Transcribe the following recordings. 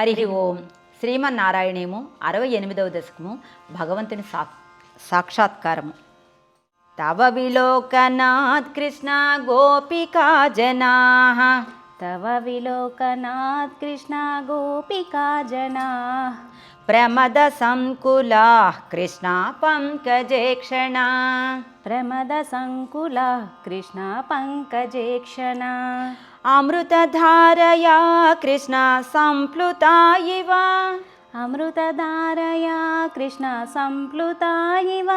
హరి ఓం. శ్రీమన్నారాయణేము అరవై ఎనిమిదవ దశకము భగవంతుని సా సాక్షాత్కారము. తవ విలోకనాథ్ కృష్ణ గోపికా జనా. తవ విలోకనాథ్ కృష్ణ గోపికా జనా. ప్రమద సంకులా కృష్ణ పంకజేక్షణ. ప్రమద సంకులా కృష్ణ పంకజేక్షణ. అమృతధారయా కృష్ణ సంప్లుతా ఇవ అమృతధారయా కృష్ణ సంప్లుతా ఇవ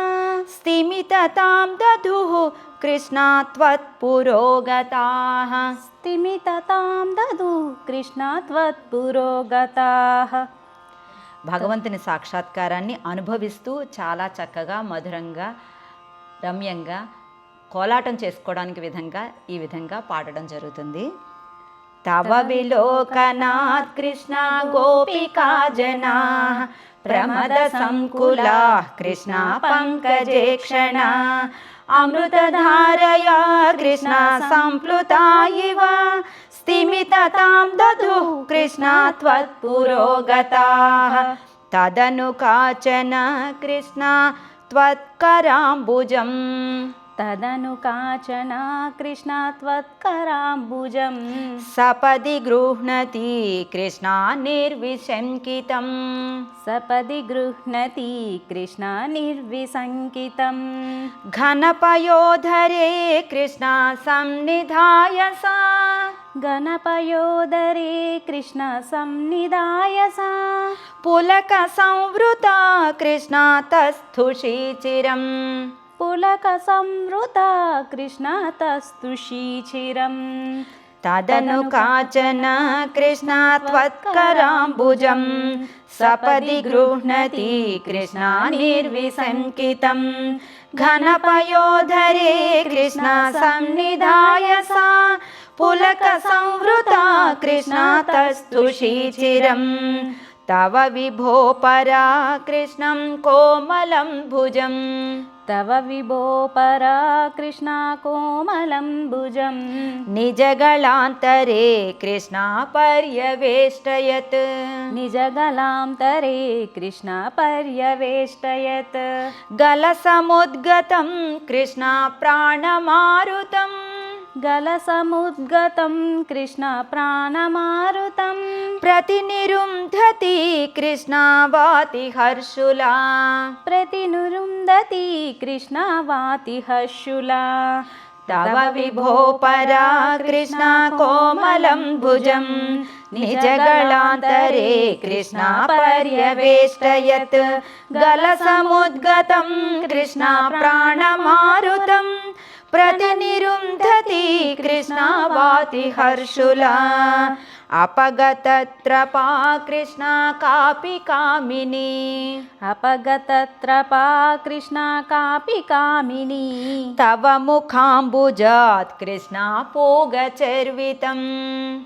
స్థిమితతాం దధుః కృష్ణ త్వత్పురోగతాః స్థిమితతాం దధు కృష్ణ త్వత్పురోగతాః భగవంతుని సాక్షాత్కారాన్ని అనుభవిస్తూ చాలా చక్కగా మధురంగా రమ్యంగా కోలాటం చేసుకోవడానికి విధంగా ఈ విధంగా పాడడం జరుగుతుంది. తవ విలోకనాథ్ కృష్ణ గోపికా జనా ప్రమద సంకులా కృష్ణ పంకజే క్షణ అమృతధారయా కృష్ణ సంప్లుతా ఇవ స్థిమితతాం దధు కృష్ణ త్వత్పురోగతాః తదను కాచన కృష్ణ త్వత్కరాంబుజం तदनु काचना कृष्णा त्वत्कराम्बुजं सपदि गृह्णति कृष्णा निर्विशङ्कितं सपदि गृह्णति कृष्णा निर्विशङ्कितं घनपयोधरे कृष्णा संनिधाय सा। गणपयोदरे कृष्णसं संनिधाय सा। पुलकसंवृता कृष्णा तस्थुषीचिरम् కాచన కృష్ణ త్వత్కరాంబుజం సపది గృహ్ణతి కృష్ణ నిర్విసంకితం ఘనపయోధరే కృష్ణ సన్నిధాయ సా పులక సంవృత కృష్ణ తస్తుషి तव विभो परा कृष्णं कोमलं भुजम्। तव विभो परा कृष्ण कोमलं भुजं निजगलान्तरे कृष्णा पर्यवेष्टयत् निजगलान्तरे कृष्णा पर्यवेष्टयत् गलसमुद्गतं कृष्णा प्राणमारुतम् गलसमुद्गतं कृष्णप्राणमारुतं प्रतिनिरुन्धति निरुन्धति कृष्ण वातिहर्षुला प्रतिनुरुन्धति कृष्ण तव विभो परा कृष्णा कोमलं भुजं। निजगलान्तरे कृष्णा पर्यवेष्टयत्। गलसमुद्गतं कृष्णा प्राणमारुतम् प्रति कृष्णावाति हर्षुला वाति अपगतत्र पा कृष्णा कापि कामिनी। अपगतत्र पा कृष्णा कापि कामिनी। तव मुखाम्बुजात् कृष्णा पूगचर्वितं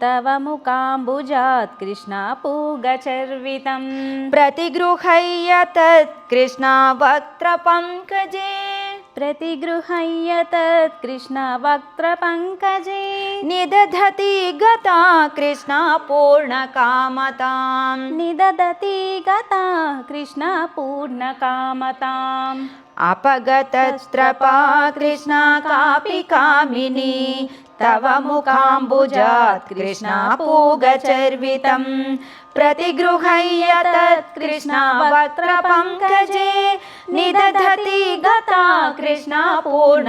तव मुखाम्बुजात् कृष्णा पूगचर्वितं प्रतिगृहय्य तत् कृष्णा वक्त्रपङ्कजे प्रतिगृह्य तत् कृष्णवक्त्रपङ्कजे निदधति गता कृष्ण पूर्णकामतां निदधति गता कृष्णपूर्णकामताम् अपगतस्त्रपा कृष्णा कापि कामिनी तव मुखाम्बुजात् कृष्णा पूगचर्वितं प्रतिगृह्य तत् कृष्णवक्त्र पङ्कजे निदधति गता कृष्णापूर्णकामतां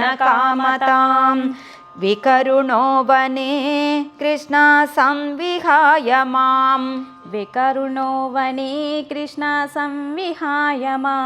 विकरुणो वने कृष्णा संविहाय माम्। विकरुणो वने कृष्ण संविहाय मा।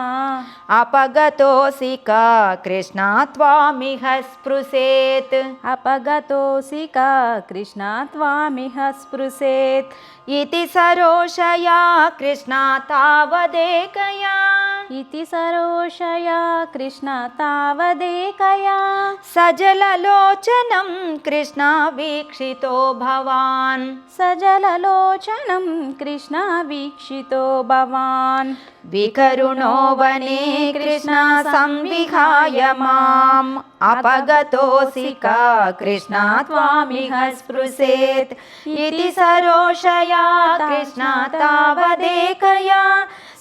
अपगतोऽसि का कृष्णा त्वामिह स्पृशेत्। अपगतोऽसि का कृष्ण त्वामिह स्पृशेत्। इति सरोषया कृष्णा तावदेकया। इति सरोषया कृष्ण तावदेकया। सजललोचनं कृष्णा वीक्षितो भवान्। सजललोचनं कृष्ण वीक्षितो भवान्। विकरुणो वने कृष्ण संविहाय माम्। अपगतोऽसि का कृष्ण त्वामिह स्पृशेत्। इति सरोषया कृष्ण तावदेकया।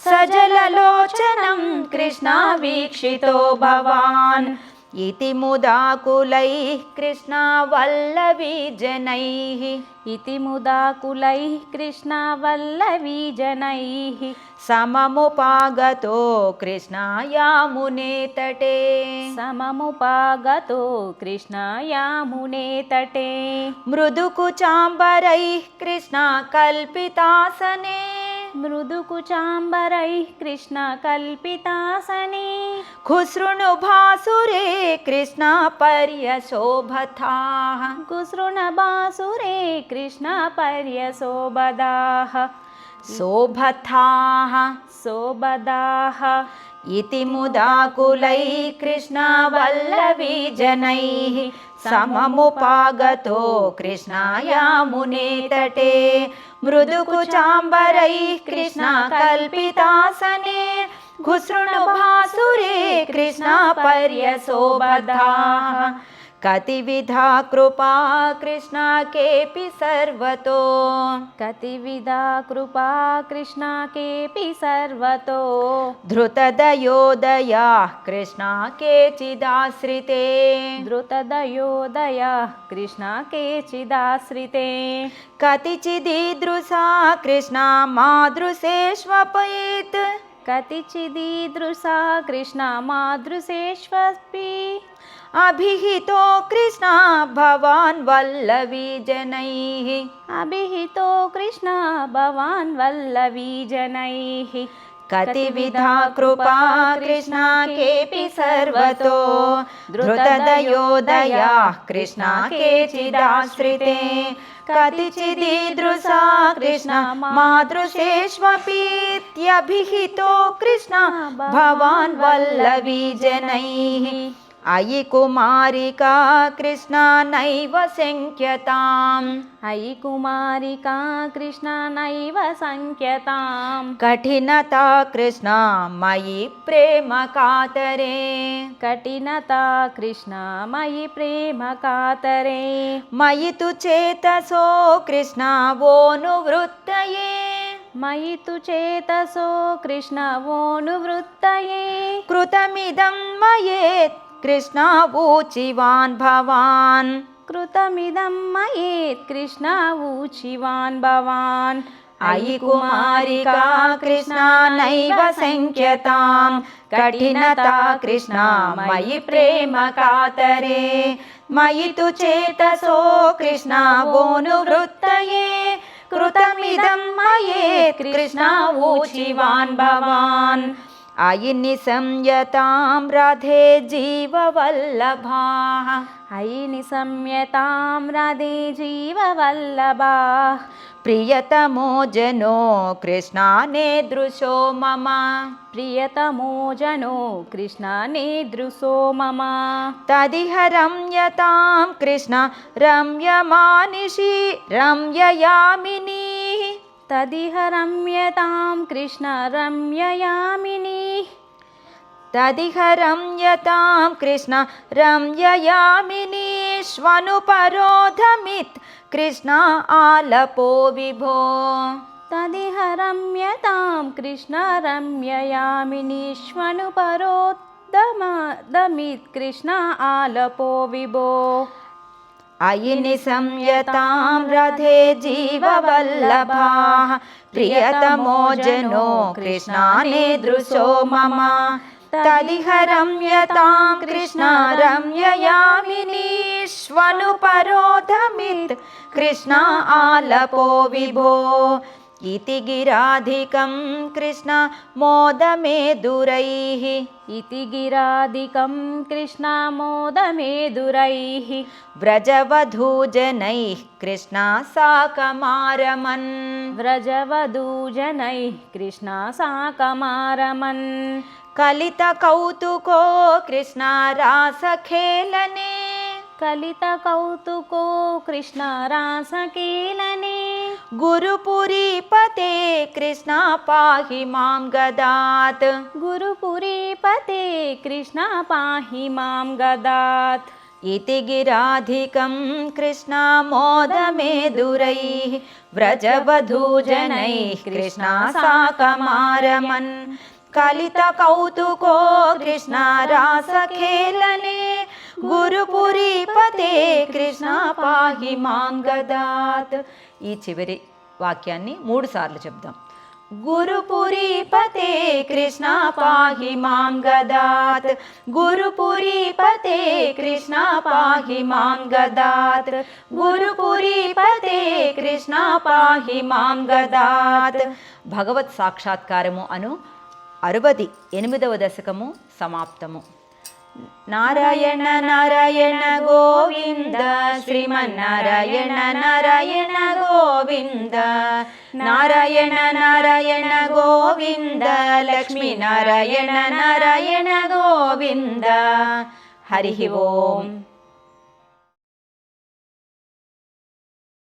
सजललोचनं कृष्ण वीक्षितो भवान् इति मुदाकुलैः कृष्ण वल्लवीजनैः इति मुदाकुलैः कृष्णवल्लवीजनैः सममुपागतो कृष्णायामुने तटे सममुपागतो कृष्णयामुने तटे मृदुकुचाम्बरैः कृष्णा कल्पितासने मृदुकुचाम्बरैः कृष्णकल्पितासने। खुसृणुभासुरे कृष्णा पर्यशोभथाः कुसृणबासुरे कृष्णपर्यशोभदाः। शोभथाः शोभदाः। इति मुदाकुलैः कृष्णवल्लवीजनैः सममुपागतो कृष्णायामुने तटे मृदुकुचाम्बरैः कृष्णा कल्पितासने घुसृणुभासुरे कृष्णा पर्यशोभदाः कतिविधा कृपा कृष्णा केऽपि सर्वतो। कतिविधा कृपा कृष्णा केऽपि सर्वतो। धृतदयोदयाः कृष्णा केचिदाश्रिते। द्रुतदयोदयः कृष्णा केचिदाश्रिते। कतिचिदीदृशा कृष्णा मादृशेष्वपयेत् कतिचिदीदृशा कृष्णा मादृशेष्वपि अभिहितो कृष्णा भवान् वल्लवीजनैः अभिहितो कृष्णा भवान् वल्लवीजनैः कतिविधा कृपा कृष्णा केऽपि सर्वतो। धृतदयोदयाः कृष्णा केचिदाश्रिते। कतिचिदीदृशा कृष्णा मादृशेष्वपीत्यभिहितो कृष्णा भवान् वल्लवीजनैः అయి కుమారికా కృష్ణ నైవ సంఖ్యతాం. అయి కుమారికా కృష్ణ నైవ సంఖ్యతాం. కఠినత కృష్ణ మయి ప్రేమ కాతరే. కఠినత కృష్ణ మయి ప్రేమ కాతరే. మయి తు చేతసో కృష్ణ ఓను వృత్తయే. మయి తు చేతసో కృష్ణ ఓను వృత్తయే. కృతమిదం మయేత్ वूचिवान् भवान् कृतमिदं मयेत् कृष्णावूचिवान् भवान् अयि कुमारिका कृष्णा नैव सङ्ख्यतां कठिनता कृष्णा मयि प्रेम कातरे मयि तु चेतसो कृष्णा वोऽनुवृत्तये कृतमिदं मयेत् कृष्णा वूचिवान् भवान् అయిని సంయతాం రథే జీవవల్లభా. అయిని సంయతాం రథే జీవవల్లభా. ప్రియతమో జనో కృష్ణానేదృశో మమ. ప్రియతమో జనో కృష్ణానేదృశో మమ. తదిహ రమ్యతాం కృష్ణ రమ్యమానిషి రమ్యయామిని. तदिह रम्यतां कृष्ण रम्ययामिनी। तदिह रम्यतां कृष्ण रम्ययामिनीष्वनुपरोधमित् कृष्ण आलपो विभो। तदिह रम्यतां कृष्ण रम्ययामिनीष्वनुपरोदमित् कृष्ण आलपो विभो अयि निसंयतां रथे जीववल्लभाः प्रियतमो जनो कृष्णानेदृशो मम तदिह रम्यतां कृष्ण रम्ययामिनीष्वनुपरोधमित् कृष्ण आलपो विभो इति गिराधिकं कृष्ण मोदमेदुरैः इति गिरादिकं कृष्णामोदमेदुरैः व्रजवधूजनैः कृष्णा साकमारमन् व्रजवधूजनैः कृष्णा साकमारमन् कलितकौतुको कृष्णा रासखेलने कलितकौतुको कृष्णरासकीलने। गुरुपुरीपते कृष्ण पाहि मां गदात्। गुरुपुरीपते कृष्ण पाहि मां गदात्। इति गिराधिकं कृष्णा मोदमेदुरैः व्रजवधूजनैः कृष्णा साकमारमन्। कलितकौतुको कृष्णा रासखेलने గురుపురీపతే కృష్ణ పాహి మాంగదాత్ ఈ చివరి వాక్యాన్ని మూడు సార్లు చెప్దాం. గురుపురీపతే కృష్ణ పాహి మాం గదాత్. గురుపురీపతే కృష్ణ పాహి మాం గదాత్. గురుపురీపతే కృష్ణ పాహి మాం గదాత్. భగవత్ సాక్షాత్కారము అను అరవది ఎనిమిదవ దశకము సమాప్తము. ನಾರಾಯಣ ನಾರಾಯಣ ಗೋವಿಂದ ಶ್ರೀಮನ್ನಾರಾಯಣ ನಾರಾಯಣ ಗೋವಿಂದ ನಾರಾಯಣ ನಾರಾಯಣ ಗೋವಿಂದ ಲಕ್ಷ್ಮೀನಾರಾಯಣ ನಾರಾಯಣ ಗೋವಿಂದ ಹರಿ ಓಂ.